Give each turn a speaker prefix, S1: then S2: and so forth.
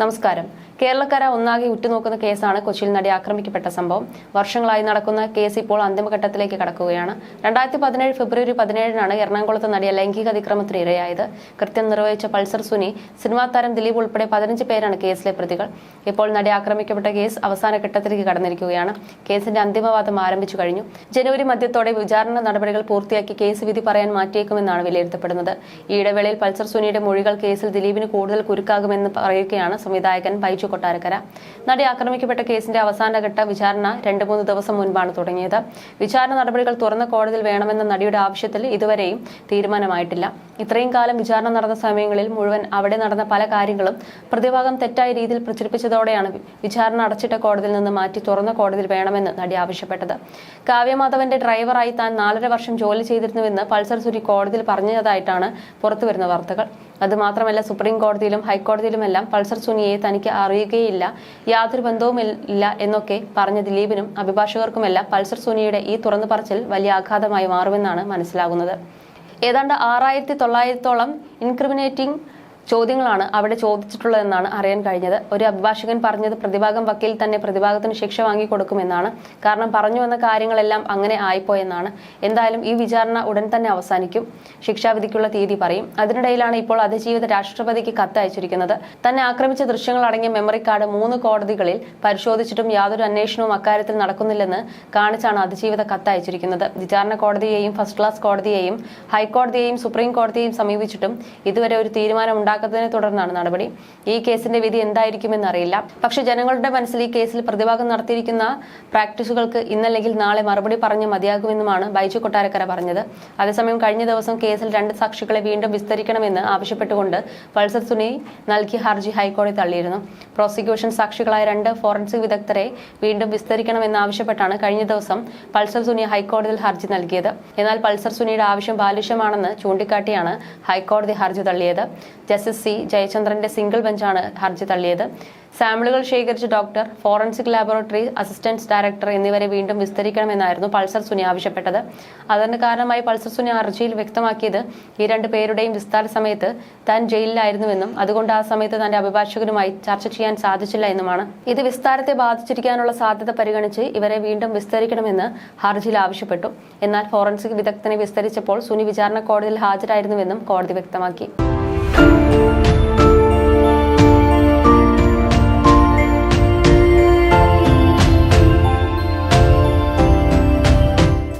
S1: നമസ്കാരം. കേരളക്കര ഒന്നാകെ ഉറ്റുനോക്കുന്ന കേസാണ് കൊച്ചിയിൽ നടി ആക്രമിക്കപ്പെട്ട സംഭവം. വർഷങ്ങളായി നടക്കുന്ന കേസ് ഇപ്പോൾ അന്തിമഘട്ടത്തിലേക്ക് കടക്കുകയാണ്. രണ്ടായിരത്തി പതിനേഴ് ഫെബ്രുവരി പതിനേഴിനാണ് എറണാകുളത്ത് നടിയ ലൈംഗിക അതിക്രമത്തിന് ഇരയായത്. കൃത്യം നിർവഹിച്ച പൾസർ സുനി സിനിമാ താരം ദിലീപ് ഉൾപ്പെടെ പതിനഞ്ച് പേരാണ് കേസിലെ പ്രതികൾ. ഇപ്പോൾ നടി ആക്രമിക്കപ്പെട്ട കേസ് അവസാന ഘട്ടത്തിലേക്ക് കടന്നിരിക്കുകയാണ്. കേസിന്റെ അന്തിമവാദം ആരംഭിച്ചു കഴിഞ്ഞു. ജനുവരി മധ്യത്തോടെ വിചാരണ നടപടികൾ പൂർത്തിയാക്കി കേസ് വിധി പറയാൻ മാറ്റിയേക്കുമെന്നാണ് വിലയിരുത്തപ്പെടുന്നത്. ഈ ഇടവേളയിൽ പൾസർ സുനിയുടെ മൊഴികൾ കേസിൽ ദിലീപിന് കൂടുതൽ കുരുക്കാകുമെന്ന് പറയുകയാണ് സംവിധായകൻ ബൈജു കൊട്ടാരക്കര. നടി ആക്രമിക്കപ്പെട്ട കേസിന്റെ അവസാനഘട്ട വിചാരണ രണ്ട് മൂന്ന് ദിവസം മുൻപാണ് തുടങ്ങിയത്. വിചാരണ നടപടികൾ തുറന്ന കോടതിയിൽ വേണമെന്ന നടിയുടെ ആവശ്യത്തിൽ ഇതുവരെയും തീരുമാനമായിട്ടില്ല. ഇത്രയും കാലം വിചാരണ നടന്ന സമയങ്ങളിൽ മുഴുവൻ അവിടെ നടന്ന പല കാര്യങ്ങളും പ്രതിഭാഗം തെറ്റായ രീതിയിൽ പ്രചരിപ്പിച്ചതോടെയാണ് വിചാരണ അടച്ചിട്ട കോടതിയിൽ നിന്ന് മാറ്റി തുറന്ന കോടതിയിൽ വേണമെന്ന് നടി ആവശ്യപ്പെട്ടത്. കാവ്യമാധവന്റെ ഡ്രൈവറായി താൻ നാലര വർഷം ജോലി ചെയ്തിരുന്നുവെന്ന് പൾസർ സുരി കോടതിയിൽ പറഞ്ഞതായിട്ടാണ് പുറത്തുവരുന്ന വാർത്തകൾ. അതുമാത്രമല്ല സുപ്രീം കോടതിയിലും ഹൈക്കോടതിയിലുമെല്ലാം പൾസർ സുനിയെ തനിക്ക് അറിയുകയില്ല യാതൊരു ബന്ധവും ഇല്ല എന്നൊക്കെ പറഞ്ഞ ദിലീപിനും അഭിഭാഷകർക്കുമെല്ലാം പൾസർ സുനിയുടെ ഈ തുറന്നു പറച്ചിൽ വലിയ ആഘാതമായി മാറുമെന്നാണ് മനസ്സിലാകുന്നത്. ഏതാണ്ട് ആറായിരത്തി തൊള്ളായിരത്തോളം ഇൻക്രിമിനേറ്റിംഗ് ചോദ്യങ്ങളാണ് അവിടെ ചോദിച്ചിട്ടുള്ളതെന്നാണ് അറിയാൻ കഴിഞ്ഞത്. ഒരു അഭിഭാഷകൻ പറഞ്ഞത് പ്രതിഭാഗം വക്കീൽ തന്നെ പ്രതിഭാഗത്തിന് ശിക്ഷ വാങ്ങിക്കൊടുക്കുമെന്നാണ്. കാരണം പറഞ്ഞു വന്ന കാര്യങ്ങളെല്ലാം അങ്ങനെ ആയിപ്പോയെന്നാണ്. എന്തായാലും ഈ വിചാരണ ഉടൻ തന്നെ അവസാനിക്കും. ശിക്ഷാവിധിക്കുള്ള തീയതി പറയും. അതിനിടയിലാണ് ഇപ്പോൾ അതിജീവിത രാഷ്ട്രപതിക്ക് കത്ത് അയച്ചിരിക്കുന്നത്. തന്നെ ആക്രമിച്ച ദൃശ്യങ്ങൾ അടങ്ങിയ മെമ്മറി കാർഡ് മൂന്ന് കോടതികളിൽ പരിശോധിച്ചിട്ടും യാതൊരു അന്വേഷണവും അക്കാര്യത്തിൽ നടക്കുന്നില്ലെന്ന് കാണിച്ചാണ് അതിജീവിത കത്ത് അയച്ചിരിക്കുന്നത്. വിചാരണ കോടതിയെയും ഫസ്റ്റ് ക്ലാസ് കോടതിയെയും ഹൈക്കോടതിയെയും സുപ്രീം കോടതിയെയും സമീപിച്ചിട്ടും ഇതുവരെ ഒരു തീരുമാനം ഉണ്ടാക്കാത്തതിനെ തുടർന്നാണ് നടപടി. ഈ കേസിന്റെ വിധി എന്തായിരിക്കുമെന്ന് അറിയില്ല. പക്ഷെ ജനങ്ങളുടെ മനസ്സിൽ ഈ കേസിൽ പ്രതിഭാഗം നടത്തിയിരിക്കുന്ന പ്രാക്ടീസുകൾക്ക് ഇന്നല്ലെങ്കിൽ നാളെ മറുപടി പറഞ്ഞ് മതിയാകുമെന്നുമാണ് ബൈജു കൊട്ടാരക്കര പറഞ്ഞത്. അതേസമയം കഴിഞ്ഞ ദിവസം കേസിൽ രണ്ട് സാക്ഷികളെ വീണ്ടും വിസ്തരിക്കണമെന്ന് ആവശ്യപ്പെട്ടുകൊണ്ട് പൾസർ സുനി നൽകിയ ഹർജി ഹൈക്കോടതി തള്ളിയിരുന്നു. പ്രോസിക്യൂഷൻ സാക്ഷികളായ രണ്ട് ഫോറൻസിക് വിദഗ്ധരെ വീണ്ടും വിസ്തരിക്കണമെന്ന് ആവശ്യപ്പെട്ടാണ് കഴിഞ്ഞ ദിവസം പൾസർ സുനി ഹൈക്കോടതിയിൽ ഹർജി നൽകിയത്. എന്നാൽ പൾസർ സുനിയുടെ ആവശ്യം ബാലുഷ്യമാണെന്ന് ചൂണ്ടിക്കാട്ടിയാണ് ഹൈക്കോടതി ഹർജി തള്ളിയത്. ജസ്റ്റിസ് സി ജയചന്ദ്രന്റെ സിംഗിൾ ബെഞ്ചാണ് ഹർജി തള്ളിയത്. സാമ്പിളുകൾ ശേഖരിച്ച doctor forensic laboratory assistant director എന്നിവരെ വീണ്ടും വിസ്തരിക്കണമെന്നായിരുന്നു പൾസർ സുനി ആവശ്യപ്പെട്ടത്. അതിന് കാരണമായി പൾസർ സുനി ഹർജിയിൽ വ്യക്തമാക്കിയത് ഈ രണ്ട് പേരുടെയും വിസ്താര സമയത്ത് താൻ ജയിലിലായിരുന്നുവെന്നും അതുകൊണ്ട് ആ സമയത്ത് തന്റെ അഭിഭാഷകനുമായി ചർച്ച ചെയ്യാൻ സാധിച്ചില്ല എന്നുമാണ്. ഇത് വിസ്താരത്തെ ബാധിച്ചിരിക്കാനുള്ള സാധ്യത പരിഗണിച്ച് ഇവരെ വീണ്ടും വിസ്തരിക്കണമെന്ന് ഹർജിയിൽ ആവശ്യപ്പെട്ടു. എന്നാൽ ഫോറൻസിക് വിദഗ്ധനെ വിസ്തരിച്ചപ്പോൾ സുനി വിചാരണ കോടതിയിൽ ഹാജരായിരുന്നുവെന്നും കോടതി വ്യക്തമാക്കി. Música